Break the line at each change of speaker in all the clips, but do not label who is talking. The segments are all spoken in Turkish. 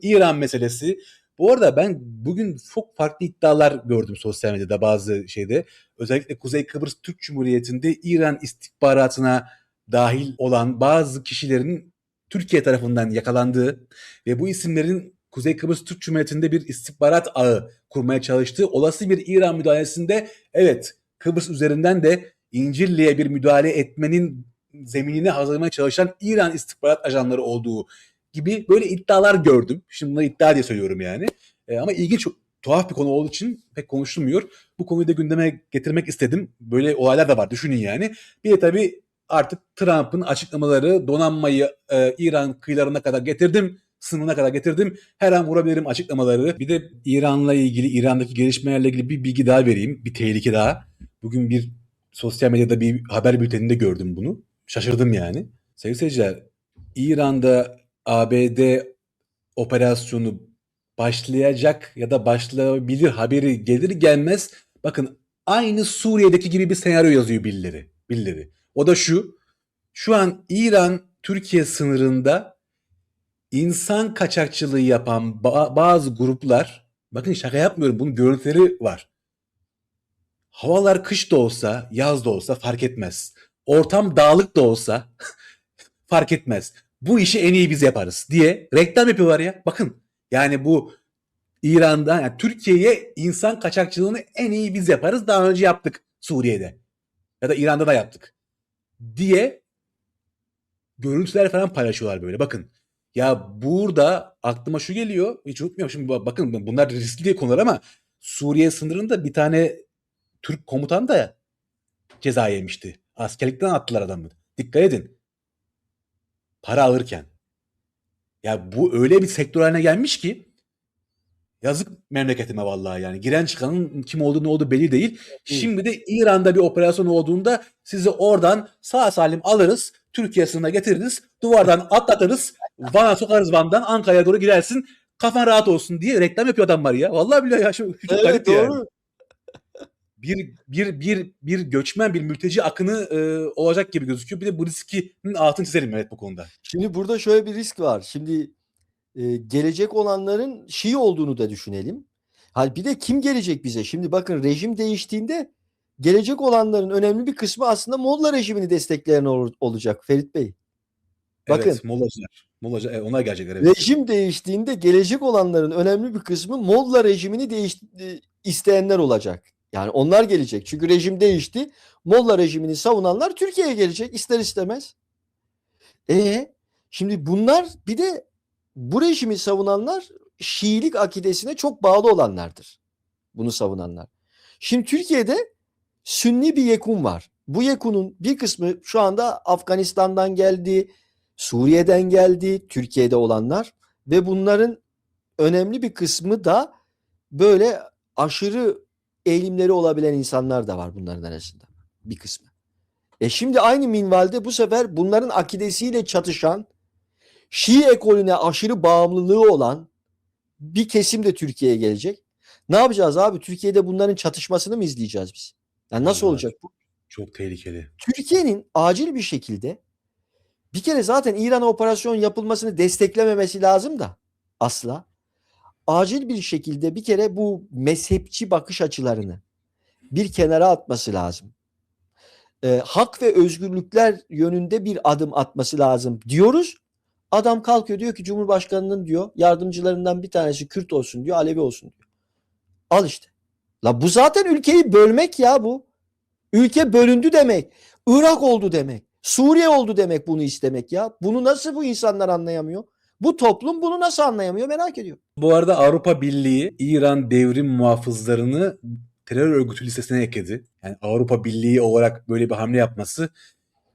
İran meselesi. Bu arada ben bugün çok farklı iddialar gördüm sosyal medyada bazı şeyde. Özellikle Kuzey Kıbrıs Türk Cumhuriyeti'nde İran istihbaratına dahil olan bazı kişilerin Türkiye tarafından yakalandığı ve bu isimlerin Kuzey Kıbrıs Türk Cumhuriyeti'nde bir istihbarat ağı kurmaya çalıştığı olası bir İran müdahalesinde evet Kıbrıs üzerinden de İncirli'ye bir müdahale etmenin zeminini hazırlamaya çalışan İran istihbarat ajanları olduğu gibi böyle iddialar gördüm. Şimdi bunları iddia diye söylüyorum yani. E, ama ilginç, tuhaf bir konu olduğu için pek konuşulmuyor. Bu konuyu da gündeme getirmek istedim. Böyle olaylar da var düşünün yani. Bir de tabii artık Trump'ın açıklamaları donanmayı e, İran kıyılarına kadar getirdim sınırına kadar getirdim. Her an vurabilirim açıklamaları. Bir de İran'la ilgili, İran'daki gelişmelerle ilgili bir bilgi daha vereyim. Bir tehlike daha. Bugün bir sosyal medyada bir haber bülteninde gördüm bunu. Şaşırdım yani. Sevgili seyirciler, İran'da ABD operasyonu başlayacak ya da başlayabilir haberi gelir gelmez bakın aynı Suriye'deki gibi bir senaryo yazıyor birileri. birileri. O da şu. Şu an İran Türkiye sınırında insan kaçakçılığı yapan ba- bazı gruplar bakın şaka yapmıyorum bunun görüntüleri var. Havalar kış da olsa, yaz da olsa fark etmez. Ortam dağlık da olsa fark etmez. Bu işi en iyi biz yaparız diye reklam yapıyorlar ya. Bakın yani bu İran'da yani Türkiye'ye insan kaçakçılığını en iyi biz yaparız. Daha önce yaptık Suriye'de. Ya da İran'da da yaptık. Diye görüntüler falan paylaşıyorlar böyle. Bakın ya burada aklıma şu geliyor. Hiç unutmuyorum şimdi bakın bunlar riskli konular ama Suriye sınırında bir tane Türk komutan da ceza yemişti. Askerlikten attılar adamı. Dikkat edin. Para alırken. Ya bu öyle bir sektör haline gelmiş ki yazık memleketime vallahi yani. Giren çıkanın kim olduğu ne olduğu belli değil. Şimdi de İran'da bir operasyon olduğunda sizi oradan sağ salim alırız. Türkiye sınırına getiririz. Duvardan atlatırız. Van'a sokarız Van'dan Ankara'ya doğru girersin. Kafan rahat olsun diye reklam yapıyor adamlar ya. Vallahi billahi ya şu,
Evet
garip yani. Bir bir bir bir göçmen bir mülteci akını e, olacak gibi gözüküyor. Bir de bu riskinin altını çizelim evet bu konuda.
Şimdi burada şöyle bir risk var. Şimdi e, gelecek olanların Şii olduğunu da düşünelim. Hal bir de kim gelecek bize? Şimdi bakın rejim değiştiğinde gelecek olanların önemli bir kısmı aslında Molla rejimini destekleyen ol- olacak Ferit Bey. Bakın
Evet, Mollacılar. Mollacı, evet, onlar gelecekler evet.
rejim değiştiğinde gelecek olanların önemli bir kısmı Molla rejimini değiş e, isteyenler olacak. Yani onlar gelecek. Çünkü rejim değişti. Molla rejimini savunanlar Türkiye'ye gelecek ister istemez. E şimdi bunlar bir de bu rejimi savunanlar Şiilik akidesine çok bağlı olanlardır. Bunu savunanlar. Şimdi Türkiye'de Sünni bir yekun var. Bu yekunun bir kısmı şu anda Afganistan'dan geldi, Suriye'den geldi, Türkiye'de olanlar ve bunların önemli bir kısmı da böyle aşırı eğilimleri olabilen insanlar da var bunların arasında bir kısmı. E şimdi aynı minvalde bu sefer bunların akidesiyle çatışan Şii ekolüne aşırı bağımlılığı olan bir kesim de Türkiye'ye gelecek. Ne yapacağız abi? Türkiye'de bunların çatışmasını mı izleyeceğiz biz? Yani nasıl olacak bu?
çok tehlikeli.
Türkiye'nin acil bir şekilde bir kere zaten İran'a operasyon yapılmasını desteklememesi lazım da asla. Acil bir şekilde bir kere bu mezhepçi bakış açılarını bir kenara atması lazım. Ee, hak ve özgürlükler yönünde bir adım atması lazım diyoruz. Adam kalkıyor diyor ki Cumhurbaşkanı'nın diyor yardımcılarından bir tanesi Kürt olsun diyor, Alevi olsun diyor. Al işte. La bu zaten ülkeyi bölmek ya bu. Ülke bölündü demek. Irak oldu demek. Suriye oldu demek bunu istemek ya. Bunu nasıl bu insanlar anlayamıyor? Bu toplum bunu nasıl anlayamıyor merak ediyor.
Bu arada Avrupa Birliği İran devrim muhafızlarını terör örgütü listesine ekledi. Yani Avrupa Birliği olarak böyle bir hamle yapması.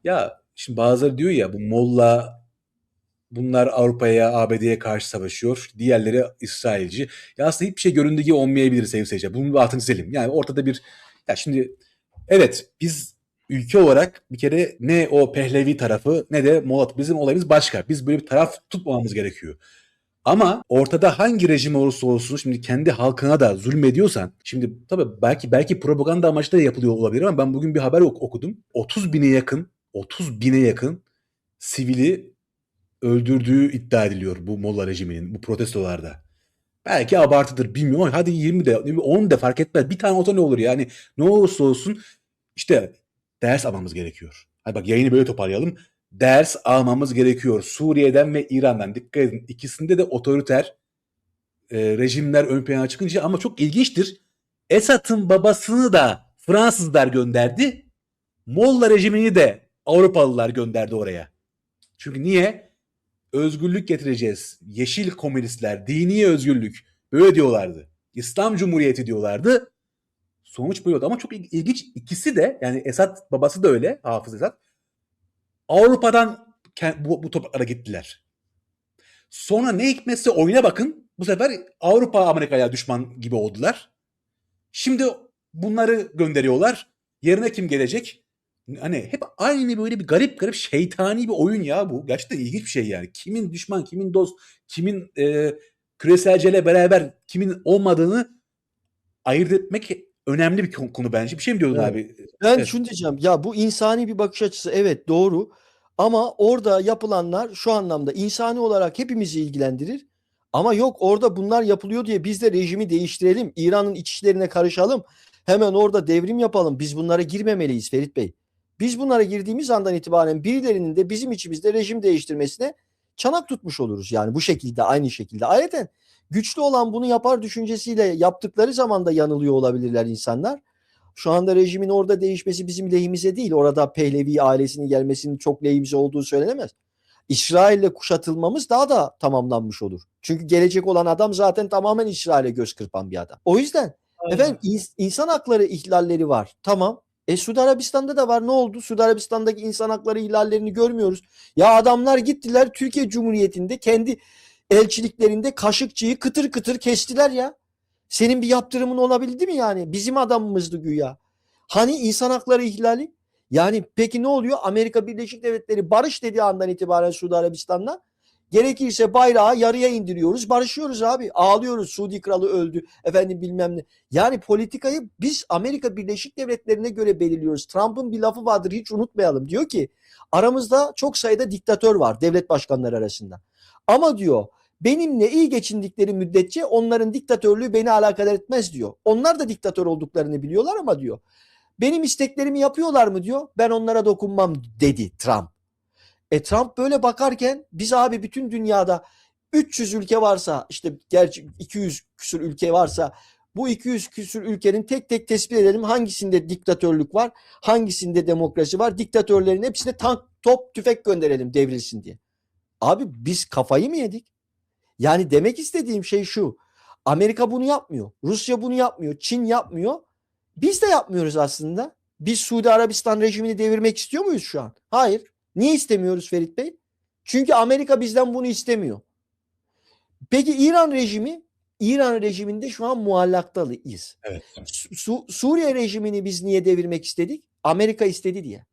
Ya şimdi bazıları diyor ya bu Molla bunlar Avrupa'ya, ABD'ye karşı savaşıyor. Diğerleri İsrailci. Ya aslında hiçbir şey göründüğü gibi olmayabilir sevgili seyirciler. Bunun bir altını çizelim. Yani ortada bir ya şimdi evet biz ülke olarak bir kere ne o Pehlevi tarafı ne de Molat bizim olayımız başka. Biz böyle bir taraf tutmamamız gerekiyor. Ama ortada hangi rejim olursa olsun şimdi kendi halkına da zulmediyorsan şimdi tabii belki belki propaganda amaçlı da yapılıyor olabilir ama ben bugün bir haber ok- okudum. 30 bine yakın 30 bine yakın sivili öldürdüğü iddia ediliyor bu Molla rejiminin bu protestolarda. Belki abartıdır bilmiyorum hadi 20 de 10 de fark etmez. Bir tane olsa ne olur yani ne olursa olsun işte ders almamız gerekiyor. Hadi bak yayını böyle toparlayalım. Ders almamız gerekiyor. Suriye'den ve İran'dan. Dikkat edin ikisinde de otoriter e, rejimler ön plana çıkınca ama çok ilginçtir. Esad'ın babasını da Fransızlar gönderdi. Molla rejimini de Avrupalılar gönderdi oraya. Çünkü niye? Özgürlük getireceğiz. Yeşil komünistler, dini özgürlük. Böyle diyorlardı. İslam Cumhuriyeti diyorlardı. Sonuç böyle. Ama çok il- ilginç. ikisi de yani Esad babası da öyle. Hafız Esad. Avrupa'dan bu, bu topraklara gittiler. Sonra ne hikmetse oyuna bakın. Bu sefer Avrupa Amerika'ya düşman gibi oldular. Şimdi bunları gönderiyorlar. Yerine kim gelecek? Hani hep aynı böyle bir garip garip şeytani bir oyun ya bu. Gerçekten ilginç bir şey yani. Kimin düşman, kimin dost, kimin e, küreselciyle beraber kimin olmadığını ayırt etmek önemli bir konu, bence. Bir şey mi diyordun
Evet.
abi?
Ben
Evet.
şunu diyeceğim. Ya bu insani bir bakış açısı evet doğru. Ama orada yapılanlar şu anlamda insani olarak hepimizi ilgilendirir. Ama yok orada bunlar yapılıyor diye biz de rejimi değiştirelim. İran'ın iç işlerine karışalım. Hemen orada devrim yapalım. Biz bunlara girmemeliyiz Ferit Bey. Biz bunlara girdiğimiz andan itibaren birilerinin de bizim içimizde rejim değiştirmesine çanak tutmuş oluruz. Yani bu şekilde aynı şekilde. Ayrıca güçlü olan bunu yapar düşüncesiyle yaptıkları zaman da yanılıyor olabilirler insanlar. Şu anda rejimin orada değişmesi bizim lehimize değil. Orada Pehlevi ailesinin gelmesinin çok lehimize olduğu söylenemez. İsrail'le kuşatılmamız daha da tamamlanmış olur. Çünkü gelecek olan adam zaten tamamen İsrail'e göz kırpan bir adam. O yüzden efendim ins- insan hakları ihlalleri var. Tamam. E Suudi Arabistan'da da var. Ne oldu? Suudi Arabistan'daki insan hakları ihlallerini görmüyoruz. Ya adamlar gittiler Türkiye Cumhuriyeti'nde kendi elçiliklerinde Kaşıkçı'yı kıtır kıtır kestiler ya. Senin bir yaptırımın olabildi mi yani? Bizim adamımızdı güya. Hani insan hakları ihlali? Yani peki ne oluyor? Amerika Birleşik Devletleri barış dediği andan itibaren Suudi Arabistan'la gerekirse bayrağı yarıya indiriyoruz, barışıyoruz abi. Ağlıyoruz. Suudi kralı öldü. Efendim bilmem ne. Yani politikayı biz Amerika Birleşik Devletleri'ne göre belirliyoruz. Trump'ın bir lafı vardır hiç unutmayalım. Diyor ki aramızda çok sayıda diktatör var devlet başkanları arasında. Ama diyor benimle iyi geçindikleri müddetçe onların diktatörlüğü beni alakadar etmez diyor. Onlar da diktatör olduklarını biliyorlar ama diyor. Benim isteklerimi yapıyorlar mı diyor. Ben onlara dokunmam dedi Trump. E Trump böyle bakarken biz abi bütün dünyada 300 ülke varsa işte gerçi 200 küsür ülke varsa bu 200 küsür ülkenin tek tek tespit edelim hangisinde diktatörlük var, hangisinde demokrasi var. Diktatörlerin hepsine tank, top, tüfek gönderelim devrilsin diye. Abi biz kafayı mı yedik? Yani demek istediğim şey şu. Amerika bunu yapmıyor. Rusya bunu yapmıyor. Çin yapmıyor. Biz de yapmıyoruz aslında. Biz Suudi Arabistan rejimini devirmek istiyor muyuz şu an? Hayır. Niye istemiyoruz Ferit Bey? Çünkü Amerika bizden bunu istemiyor. Peki İran rejimi? İran rejiminde şu an muallaktalıyız.
Evet.
Su- Suriye rejimini biz niye devirmek istedik? Amerika istedi diye.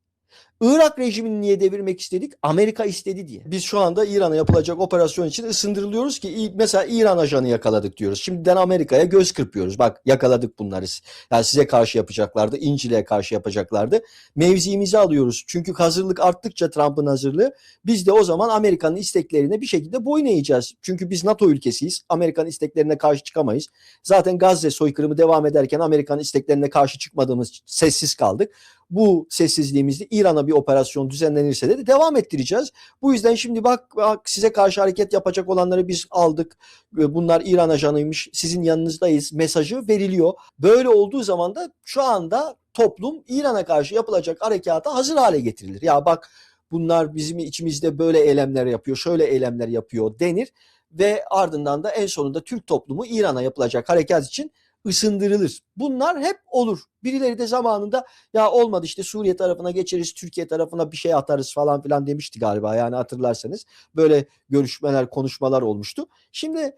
Irak rejimini niye devirmek istedik? Amerika istedi diye. Biz şu anda İran'a yapılacak operasyon için ısındırılıyoruz ki mesela İran ajanı yakaladık diyoruz. Şimdiden Amerika'ya göz kırpıyoruz. Bak yakaladık bunları. Yani size karşı yapacaklardı. İncil'e karşı yapacaklardı. Mevzimizi alıyoruz. Çünkü hazırlık arttıkça Trump'ın hazırlığı biz de o zaman Amerika'nın isteklerine bir şekilde boyun eğeceğiz. Çünkü biz NATO ülkesiyiz. Amerika'nın isteklerine karşı çıkamayız. Zaten Gazze soykırımı devam ederken Amerika'nın isteklerine karşı çıkmadığımız sessiz kaldık. Bu sessizliğimizde İran'a bir operasyon düzenlenirse de devam ettireceğiz. Bu yüzden şimdi bak, bak size karşı hareket yapacak olanları biz aldık. Bunlar İran ajanıymış. Sizin yanınızdayız mesajı veriliyor. Böyle olduğu zaman da şu anda toplum İran'a karşı yapılacak harekata hazır hale getirilir. Ya bak bunlar bizim içimizde böyle eylemler yapıyor, şöyle eylemler yapıyor denir ve ardından da en sonunda Türk toplumu İran'a yapılacak harekat için ısındırılır. Bunlar hep olur. Birileri de zamanında ya olmadı işte Suriye tarafına geçeriz, Türkiye tarafına bir şey atarız falan filan demişti galiba yani hatırlarsanız. Böyle görüşmeler, konuşmalar olmuştu. Şimdi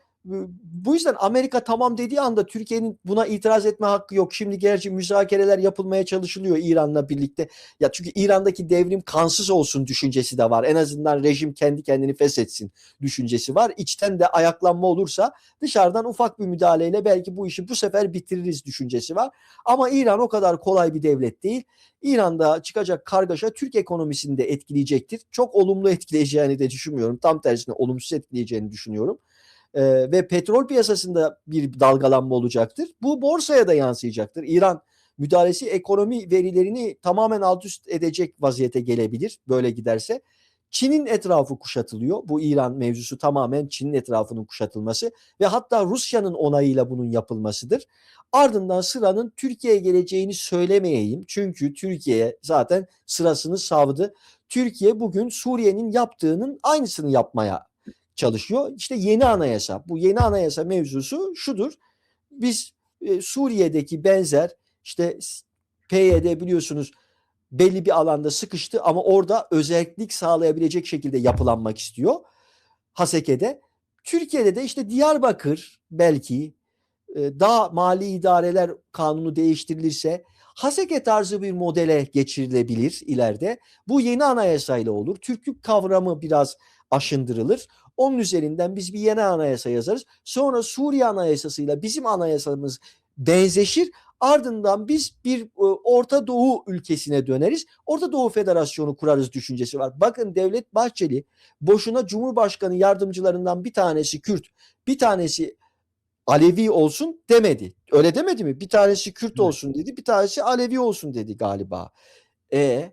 Bu yüzden Amerika tamam dediği anda Türkiye'nin buna itiraz etme hakkı yok. Şimdi gerçi müzakereler yapılmaya çalışılıyor İran'la birlikte. Ya çünkü İran'daki devrim kansız olsun düşüncesi de var. En azından rejim kendi kendini feshetsin düşüncesi var. İçten de ayaklanma olursa dışarıdan ufak bir müdahaleyle belki bu işi bu sefer bitiririz düşüncesi var. Ama İran o kadar kolay bir devlet değil. İran'da çıkacak kargaşa Türk ekonomisini de etkileyecektir. Çok olumlu etkileyeceğini de düşünmüyorum. Tam tersine olumsuz etkileyeceğini düşünüyorum. Ee, ve petrol piyasasında bir dalgalanma olacaktır. Bu borsaya da yansıyacaktır. İran müdahalesi ekonomi verilerini tamamen alt üst edecek vaziyete gelebilir böyle giderse. Çin'in etrafı kuşatılıyor. Bu İran mevzusu tamamen Çin'in etrafının kuşatılması ve hatta Rusya'nın onayıyla bunun yapılmasıdır. Ardından sıranın Türkiye'ye geleceğini söylemeyeyim. Çünkü Türkiye zaten sırasını savdı. Türkiye bugün Suriye'nin yaptığının aynısını yapmaya çalışıyor. İşte yeni anayasa. Bu yeni anayasa mevzusu şudur. Biz e, Suriye'deki benzer işte PYD biliyorsunuz belli bir alanda sıkıştı ama orada özellik sağlayabilecek şekilde yapılanmak istiyor. Haseke'de. Türkiye'de de işte Diyarbakır belki e, daha mali idareler kanunu değiştirilirse Haseke tarzı bir modele geçirilebilir ileride. Bu yeni anayasayla olur. Türklük kavramı biraz aşındırılır. Onun üzerinden biz bir yeni anayasa yazarız. Sonra Suriye anayasasıyla bizim anayasamız benzeşir. Ardından biz bir e, Orta Doğu ülkesine döneriz. Orta Doğu Federasyonu kurarız düşüncesi var. Bakın Devlet Bahçeli boşuna Cumhurbaşkanı yardımcılarından bir tanesi Kürt, bir tanesi Alevi olsun demedi. Öyle demedi mi? Bir tanesi Kürt olsun dedi, bir tanesi Alevi olsun dedi galiba. E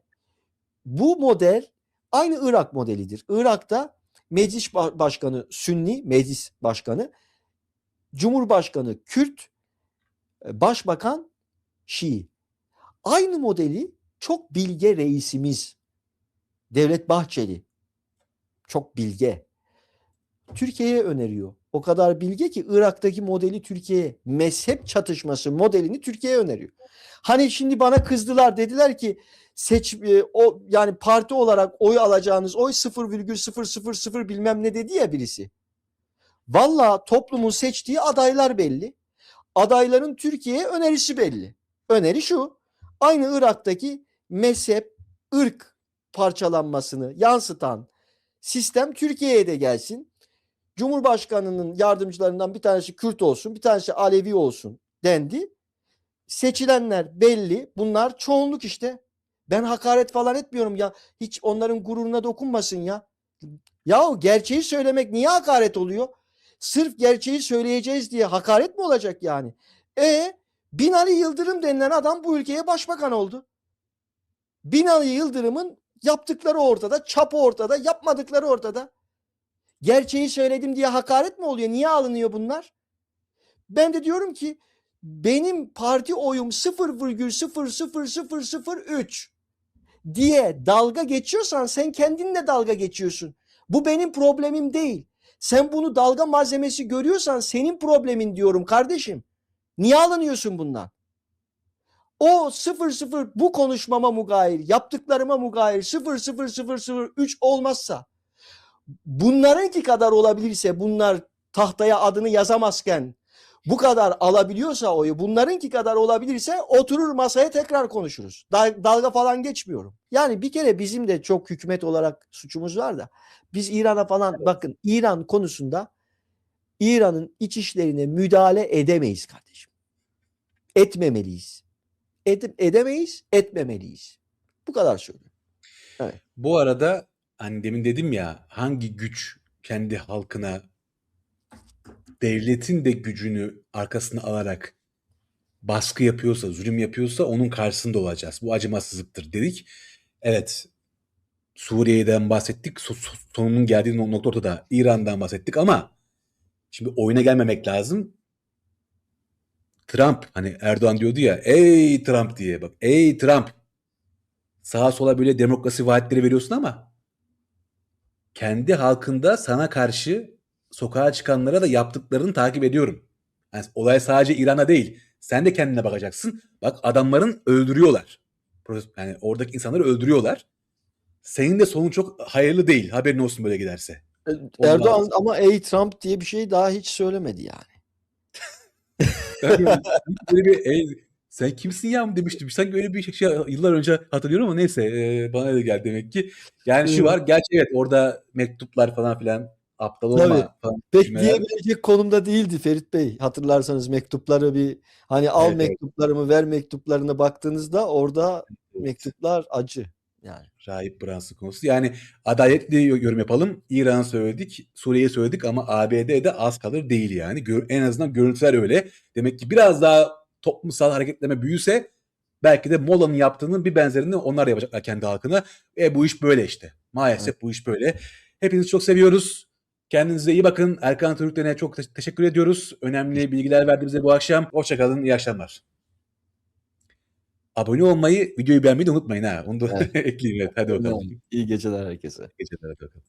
bu model aynı Irak modelidir. Irak'ta meclis başkanı Sünni, meclis başkanı, Cumhurbaşkanı Kürt, Başbakan Şii. Aynı modeli çok bilge reisimiz Devlet Bahçeli çok bilge. Türkiye'ye öneriyor. O kadar bilge ki Irak'taki modeli Türkiye'ye mezhep çatışması modelini Türkiye'ye öneriyor. Hani şimdi bana kızdılar dediler ki seç e, o yani parti olarak oy alacağınız oy 0,000 bilmem ne dedi ya birisi. Valla toplumun seçtiği adaylar belli. Adayların Türkiye'ye önerisi belli. Öneri şu. Aynı Irak'taki mezhep, ırk parçalanmasını yansıtan sistem Türkiye'ye de gelsin. Cumhurbaşkanının yardımcılarından bir tanesi Kürt olsun, bir tanesi Alevi olsun dendi. Seçilenler belli. Bunlar çoğunluk işte. Ben hakaret falan etmiyorum ya. Hiç onların gururuna dokunmasın ya. Yahu gerçeği söylemek niye hakaret oluyor? Sırf gerçeği söyleyeceğiz diye hakaret mi olacak yani? E Binali Yıldırım denilen adam bu ülkeye başbakan oldu. Binali Yıldırım'ın yaptıkları ortada, çapı ortada, yapmadıkları ortada. Gerçeği söyledim diye hakaret mi oluyor? Niye alınıyor bunlar? Ben de diyorum ki benim parti oyum 0,00003 diye dalga geçiyorsan sen kendinle dalga geçiyorsun. Bu benim problemim değil. Sen bunu dalga malzemesi görüyorsan senin problemin diyorum kardeşim. Niye alınıyorsun bundan? O 00 bu konuşmama mugayir, yaptıklarıma mugayir 00003 olmazsa bunlarınki kadar olabilirse bunlar tahtaya adını yazamazken bu kadar alabiliyorsa oyu bunlarınki kadar olabilirse oturur masaya tekrar konuşuruz. Dalga falan geçmiyorum. Yani bir kere bizim de çok hükümet olarak suçumuz var da biz İran'a falan evet. bakın İran konusunda İran'ın iç işlerine müdahale edemeyiz kardeşim. Etmemeliyiz. Ed edemeyiz, etmemeliyiz. Bu kadar söylüyorum.
Evet. Bu arada hani demin dedim ya hangi güç kendi halkına devletin de gücünü arkasına alarak baskı yapıyorsa, zulüm yapıyorsa onun karşısında olacağız. Bu acımasızlıktır dedik. Evet Suriye'den bahsettik. Sonunun geldiği nokta ortada. İran'dan bahsettik ama şimdi oyuna gelmemek lazım. Trump hani Erdoğan diyordu ya ey Trump diye bak ey Trump sağa sola böyle demokrasi vaatleri veriyorsun ama kendi halkında sana karşı sokağa çıkanlara da yaptıklarını takip ediyorum. Yani olay sadece İran'a değil. Sen de kendine bakacaksın. Bak adamların öldürüyorlar. Yani oradaki insanları öldürüyorlar. Senin de sonun çok hayırlı değil. Haberin olsun böyle giderse. Onlar-
Erdoğan ama ey Trump diye bir şey daha hiç söylemedi yani.
Böyle- bir, "Ey, sen kimsin ya demiştim. Sanki öyle bir şey yıllar önce hatırlıyorum ama neyse e, bana öyle geldi demek ki. Yani şu var gerçi evet orada mektuplar falan filan aptal olma
Tabii.
falan.
Pek diyebilecek konumda değildi Ferit Bey. Hatırlarsanız mektupları bir hani al
Evet, evet.
mektuplarımı ver mektuplarına baktığınızda orada
Evet.
mektuplar acı yani.
Rahip Brunson konusu. Yani adaletli yorum yapalım. İran'ı söyledik, Suriye'yi söyledik ama ABD'de az kalır değil yani. Gör- en azından görüntüler öyle. Demek ki biraz daha toplumsal hareketleme büyüse belki de Mola'nın yaptığının bir benzerini onlar yapacaklar kendi halkına. E bu iş böyle işte. Maalesef bu iş böyle. Hepinizi çok seviyoruz. Kendinize iyi bakın. Erkan Türklen'e çok te- teşekkür ediyoruz. Önemli bilgiler verdi bize bu akşam. Hoşçakalın. İyi akşamlar. Abone olmayı, videoyu beğenmeyi de unutmayın ha. Onu da
Evet.
ekleyeyim. Evet, hadi bakalım.
İyi geceler herkese.
Geceler hadi bakalım.